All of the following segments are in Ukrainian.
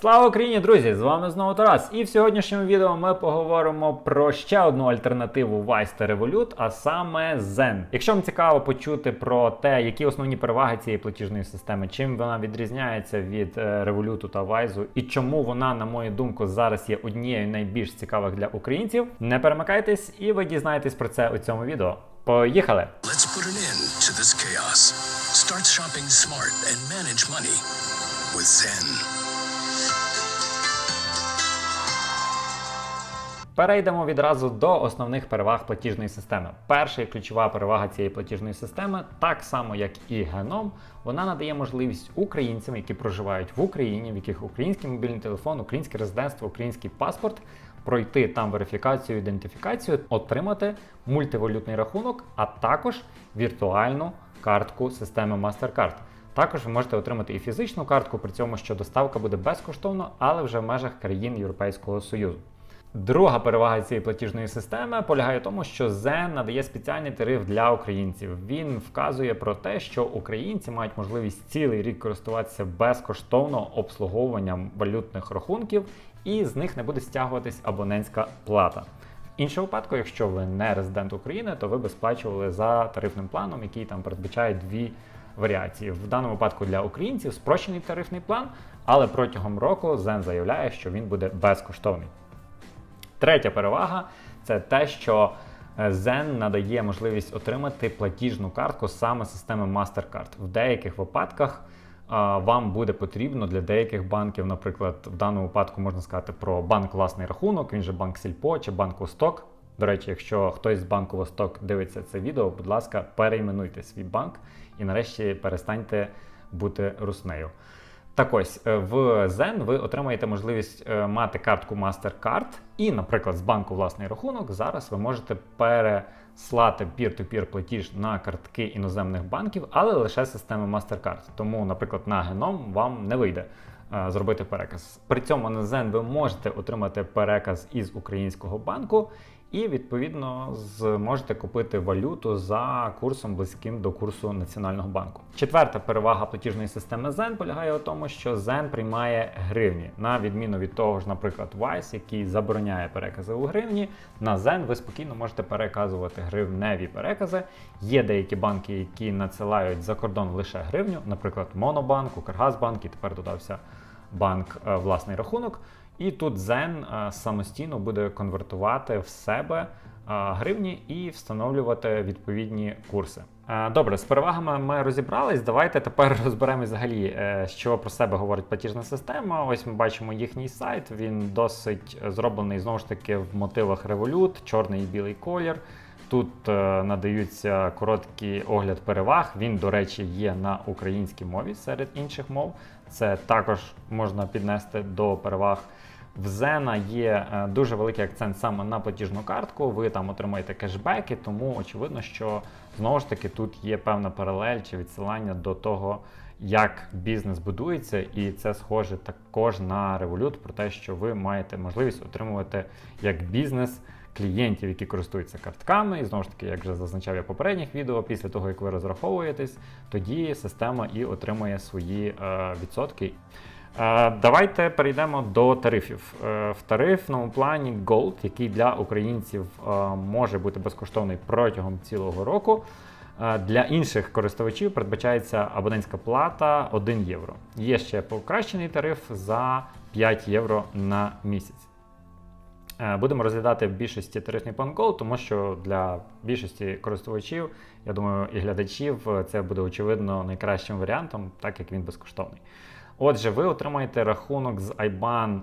Слава Україні, друзі! З вами знову Тарас. І в сьогоднішньому відео ми поговоримо про ще одну альтернативу Vice та Revolut, а саме Zen. Якщо вам цікаво почути про те, які основні переваги цієї платіжної системи, чим вона відрізняється від е, Revolut та Wise, і чому вона, на мою думку, зараз є однією найбільш цікавих для українців, не перемикайтесь, і ви дізнаєтесь про це у цьому відео. Поїхали! Let's put an end to this chaos. Start shopping smart and manage money with Zen. Перейдемо відразу до основних переваг платіжної системи. Перша і ключова перевага цієї платіжної системи, так само як і геном, вона надає можливість українцям, які проживають в Україні, в яких український мобільний телефон, українське резидентство, український паспорт, пройти там верифікацію, ідентифікацію, отримати мультивалютний рахунок, а також віртуальну картку системи MasterCard. Також ви можете отримати і фізичну картку, при цьому що доставка буде безкоштовно, але вже в межах країн Європейського Союзу. Друга перевага цієї платіжної системи полягає в тому, що Zen надає спеціальний тариф для українців. Він вказує про те, що українці мають можливість цілий рік користуватися безкоштовно обслуговуванням валютних рахунків, і з них не буде стягуватись абонентська плата. В іншому випадку, якщо ви не резидент України, то ви би сплачували за тарифним планом, який там передбачає дві варіації. В даному випадку для українців спрощений тарифний план, але протягом року Zen заявляє, що він буде безкоштовний. Третя перевага це те, що е, Zen надає можливість отримати платіжну картку саме системи MasterCard. В деяких випадках вам буде потрібно для деяких банків, наприклад, в даному випадку можна сказати про банк власний рахунок, він же банк Сільпо чи банк Восток. До речі, якщо хтось з банку Восток дивиться це відео, будь ласка, перейменуйте свій банк і нарешті перестаньте бути руснею. Так ось е, в Zen ви отримаєте можливість е, мати картку MasterCard, і, наприклад, з банку власний рахунок зараз ви можете переслати peer-to-peer платіж на картки іноземних банків, але лише системи MasterCard. Тому, наприклад, на Genom вам не вийде е, зробити переказ. При цьому на Zen ви можете отримати переказ із українського банку. І відповідно зможете купити валюту за курсом близьким до курсу Національного банку. Четверта перевага платіжної системи Zen полягає у тому, що Zen приймає гривні, на відміну від того ж, наприклад, Wise, який забороняє перекази у гривні. На Zen ви спокійно можете переказувати гривневі перекази. Є деякі банки, які надсилають за кордон лише гривню, наприклад, Монобанк, Укргазбанк і тепер додався банк е, власний рахунок. І тут Zen е, самостійно буде конвертувати в себе е, гривні і встановлювати відповідні курси. Е, Добре, з перевагами ми розібрались. Давайте тепер розберемо взагалі, що про себе говорить платіжна система. Ось ми бачимо їхній сайт. Він досить зроблений знову ж таки в мотивах Revolut, чорний і білий колір. Тут надаються короткий огляд переваг. Він, до речі, є на українській мові серед інших мов. Це також можна піднести до переваг. В Зена є е, дуже великий акцент саме на платіжну картку. Ви там отримаєте кешбеки, тому очевидно, що знову ж таки тут є певна паралель чи відсилання до того, як бізнес будується, і це схоже також на Revolut, про те, що ви маєте можливість отримувати як бізнес клієнтів, які користуються картками. І знову ж таки, як вже зазначав я в попередніх відео, після того як ви розраховуєтесь, тоді система і отримує свої е, відсотки. Е, Давайте перейдемо до тарифів. Е, В тарифному плані Gold, який для українців е, може бути безкоштовний протягом цілого року. Для інших користувачів передбачається абонентська плата 1 євро. Є ще покращений тариф за 5 євро на місяць. Е, Будемо розглядати в більшості тарифний план тому що для більшості користувачів, я думаю, і глядачів е, це буде очевидно найкращим варіантом, так як він безкоштовний. Отже, ви отримаєте рахунок з IBAN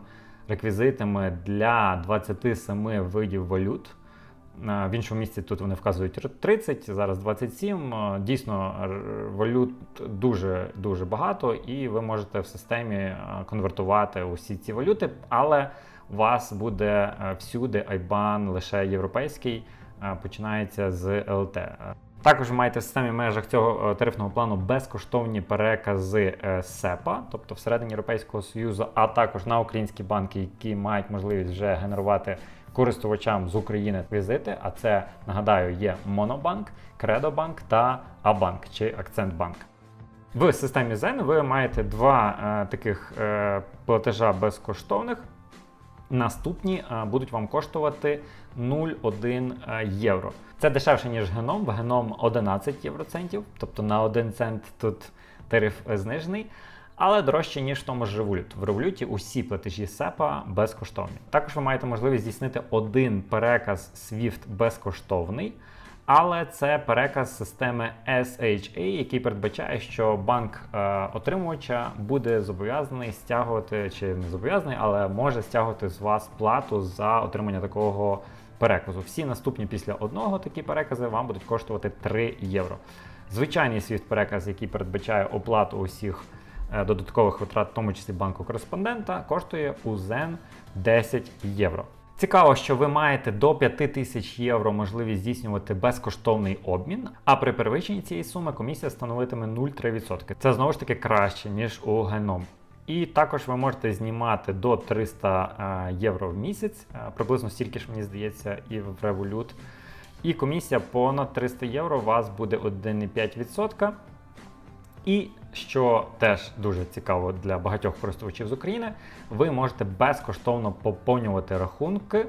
реквізитами для 27 видів валют. Е, В іншому місці тут вони вказують 30, зараз 27. Е, Дійсно, валют дуже дуже багато, і ви можете в системі конвертувати усі ці валюти, але вас буде е, всюди IBAN лише європейський, е, починається з ЛТ. Також ви маєте в системі в межах цього е, тарифного плану безкоштовні перекази е, СЕПА, тобто всередині Європейського Союзу, а також на українські банки, які мають можливість вже генерувати користувачам з України візити. А це нагадаю є Монобанк, Кредобанк та Абанк чи Акцентбанк. В системі Zen ви маєте два е, таких е, платежа безкоштовних. Наступні будуть вам коштувати 0,1 е, євро. Це дешевше, ніж геном. Геном 11 євроцентів, тобто на 1 цент тут тариф е, знижений. Але дорожче, ніж в тому ж Revolut. В Revolut усі платежі SEPA безкоштовні. Також ви маєте можливість здійснити один переказ SWIFT безкоштовний, але це переказ системи SHA, який передбачає, що банк е, отримувача буде зобов'язаний стягувати, чи не зобов'язаний, але може стягувати з вас плату за отримання такого переказу. Всі наступні після одного такі перекази вам будуть коштувати 3 євро. Звичайний SWIFT переказ, який передбачає оплату усіх е, додаткових витрат, в тому числі банку кореспондента, коштує у Zen 10 євро. Цікаво, що ви маєте до 5000 євро можливість здійснювати безкоштовний обмін, а при перевищенні цієї суми комісія становитиме 0,3%. Це знову ж таки краще, ніж у геном. І також ви можете знімати до 300 е, євро в місяць, е, приблизно стільки ж мені здається, і в Revolut. І комісія понад 300 євро у вас буде 1,5%. І що теж дуже цікаво для багатьох користувачів з України, ви можете безкоштовно поповнювати рахунки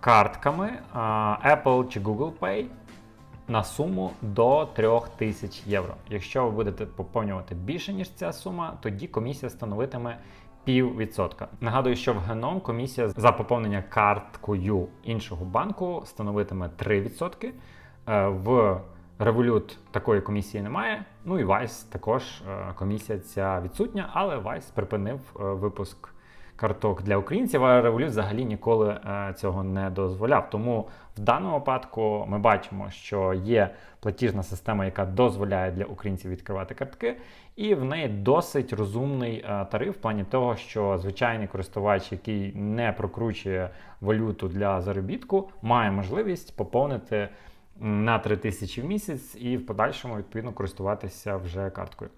картками Apple чи Google Pay на суму до 3000 євро. Якщо ви будете поповнювати більше, ніж ця сума, тоді комісія становитиме піввідсотка. Нагадую, що в Геном комісія за поповнення карткою іншого банку становитиме 3%. Е, В Revolut такої комісії немає. Ну і Vice також е, комісія ця відсутня, але Vice припинив е, випуск карток для українців, а Revolut взагалі ніколи е, цього не дозволяв. Тому в даному випадку ми бачимо, що є платіжна система, яка дозволяє для українців відкривати картки, і в неї досить розумний тариф в плані того, що звичайний користувач, який не прокручує валюту для заробітку, має можливість поповнити на 3000 в місяць і в подальшому відповідно користуватися вже карткою.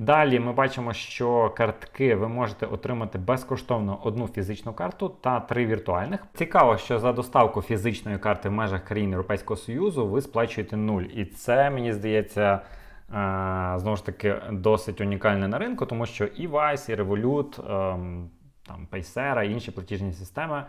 Далі ми бачимо, що картки ви можете отримати безкоштовно одну фізичну карту та три віртуальних. Цікаво, що за доставку фізичної карти в межах країн Європейського Союзу ви сплачуєте нуль. І це мені здається. е, Знову ж таки, досить унікальне на ринку, тому що і Vice, і Revolut, ем, там Paysera, і інші платіжні системи, е,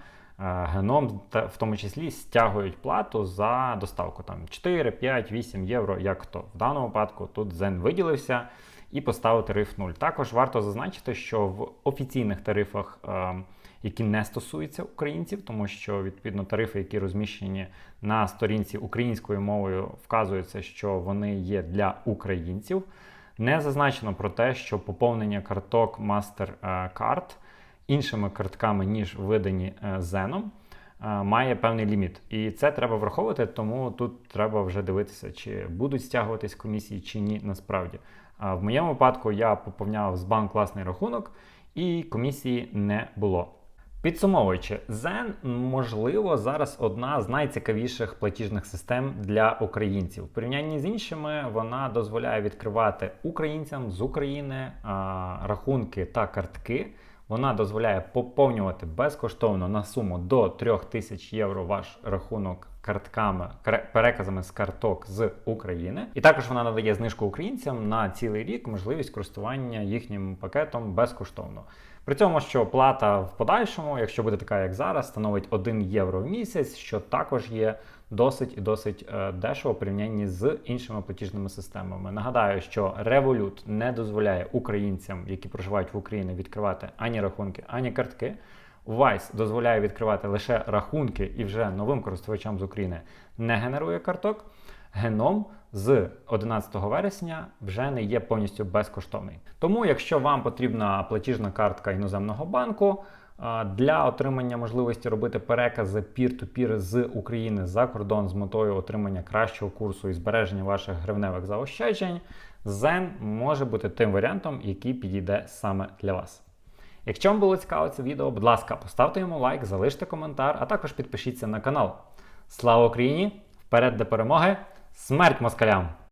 геном в тому числі стягують плату за доставку там 4, 5, 8 євро, як хто. В даному випадку тут Zen виділився і поставив тариф 0. Також варто зазначити, що в офіційних тарифах, е, які не стосуються українців, тому що відповідно тарифи, які розміщені на сторінці українською мовою, вказується, що вони є для українців. Не зазначено про те, що поповнення карток MasterCard іншими картками, ніж видані е, Зеном, е, має певний ліміт. І це треба враховувати, тому тут треба вже дивитися, чи будуть стягуватись комісії, чи ні, насправді. А В моєму випадку я поповняв з банк власний рахунок, і комісії не було. Підсумовуючи, Zen, можливо, зараз одна з найцікавіших платіжних систем для українців. В порівнянні з іншими вона дозволяє відкривати українцям з України а, рахунки та картки. Вона дозволяє поповнювати безкоштовно на суму до 3000 євро ваш рахунок картками, переказами з карток з України. І також вона надає знижку українцям на цілий рік можливість користування їхнім пакетом безкоштовно. При цьому, що плата в подальшому, якщо буде така, як зараз, становить 1 євро в місяць, що також є досить і досить е, дешево в порівнянні з іншими платіжними системами. Нагадаю, що Revolut не дозволяє українцям, які проживають в Україні, відкривати ані рахунки, ані картки. Vice дозволяє відкривати лише рахунки і вже новим користувачам з України не генерує карток. Геном з 11 вересня вже не є повністю безкоштовний. Тому, якщо вам потрібна платіжна картка іноземного банку для отримання можливості робити перекази peer-to-peer з України за кордон з метою отримання кращого курсу і збереження ваших гривневих заощаджень, Zen може бути тим варіантом, який підійде саме для вас. Якщо вам було цікаво це відео, будь ласка, поставте йому лайк, залиште коментар, а також підпишіться на канал. Слава Україні! Вперед до перемоги! Смерть москалям!